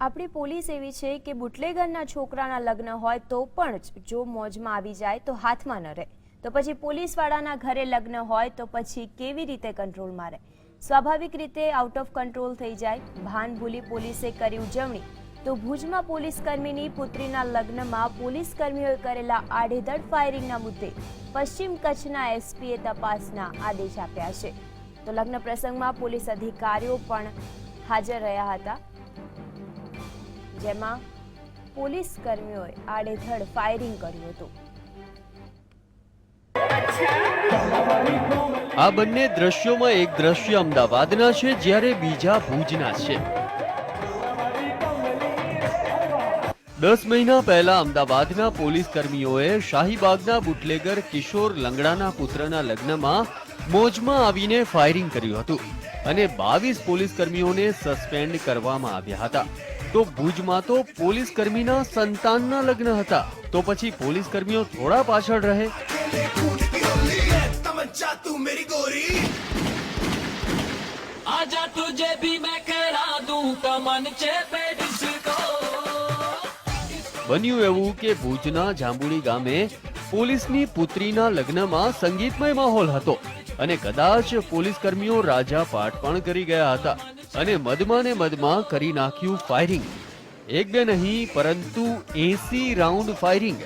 આપણી પોલીસ એવી છે કે બુટલેગરના છોકરાના લગ્ન હોય તો પણ જો મોજમાં આવી જાય તો હાથમાં ન રહે. તો પછી પોલીસવાળાના ઘરે લગ્ન હોય તો પછી કેવી રીતે કંટ્રોલમાં રહે સ્વાભાવિક રીતે આઉટ ઓફ કંટ્રોલ થઈ જાય. ભાન ભૂલી પોલીસે કરી ઉજવણી. તો ભુજમાં પોલીસ કર્મીની પુત્રીના લગ્નમાં પોલીસ કર્મીઓએ કરેલા આડેધડ ફાયરિંગના મુદ્દે પશ્ચિમ કચ્છના એસપીએ તપાસના આદેશ આપ્યા છે. તો લગ્ન પ્રસંગમાં પોલીસ અધિકારીઓ પણ હાજર રહ્યા હતા. જેમાં પોલીસ કર્મીઓએ આડેધડ ફાયરિંગ કર્યું હતું. આ બંને દ્રશ્યોમાં એક દ્રશ્ય અમદાવાદના છે, જ્યારે બીજા ભુજના છે. દસ મહિના પહેલા અમદાવાદના પોલીસ કર્મીઓએ શાહીબાગના બુટલેગર કિશોર લંગડાના પુત્રના લગ્નમાં મોજમાં આવીને ફાયરિંગ કર્યું હતું અને બાવીસ પોલીસ કર્મીઓને સસ્પેન્ડ કરવામાં આવ્યા હતા. તો ભુજમાં તો પોલીસ કર્મીના સંતાનના લગ્ન હતા. તો પછી પોલીસ કર્મીઓ થોડા પાછળ રહે. બન્યું એવું કે ભુજના જાંબુડી ગામે પોલીસની પુત્રીના લગ્નમાં સંગીતમય માહોલ હતો અને કદાચ પોલીસ કર્મીઓ રાજા પાઠ પણ કરી ગયા હતા. અને મદમાં ને મદમાં કરી નાખ્યું ફાયરિંગ એક બે નહીં, પરંતુ એસી રાઉન્ડ ફાયરિંગ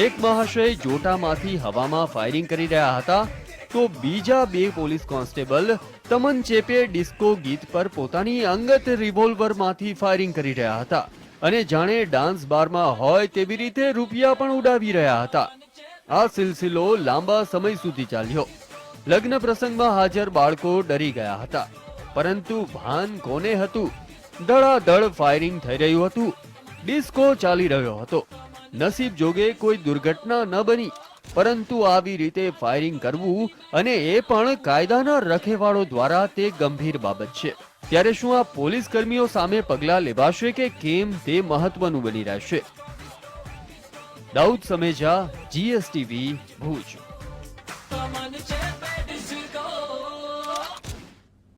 એક મહાશય જોટામાંથી હવામાં ફાયરિંગ કરી રહ્યા હતા, તો બીજા બે પોલીસ કોન્સ્ટેબલ તમન ચેપે ડિસ્કો ગીત પર પોતાની અંગત રિવોલ્વરમાંથી ફાયરિંગ કરી રહ્યા હતા. અને જાણે ડાન્સ બારમાં હોય તેવી રીતે રૂપિયા પણ ઉડાવી રહ્યા હતા. આ સિલસિલો લાંબા સમય સુધી ચાલ્યો. લગ્ન પ્રસંગમાં હાજર બાળકો ડરી ગયા હતા. પરંતુ ભાન કોને હતું? ધડાધડ ફાયરિંગ થઈ રહ્યું હતું. ડિસ્કો ચાલી રહ્યો હતો. નસીબ જોગે કોઈ દુર્ઘટના ન બની. પરંતુ આવી રીતે ફાયરિંગ કરવું અને એ પણ કાયદાના રખેવાળો દ્વારા તે ગંભીર બાબત છે. ત્યારે શું આ પોલીસ કર્મીઓ સામે પગલાં લેવાશે કે કેમ તે મહત્વનું બની રહેશે? દાઉદ સમેજા, જીએસટીવી ભુજ.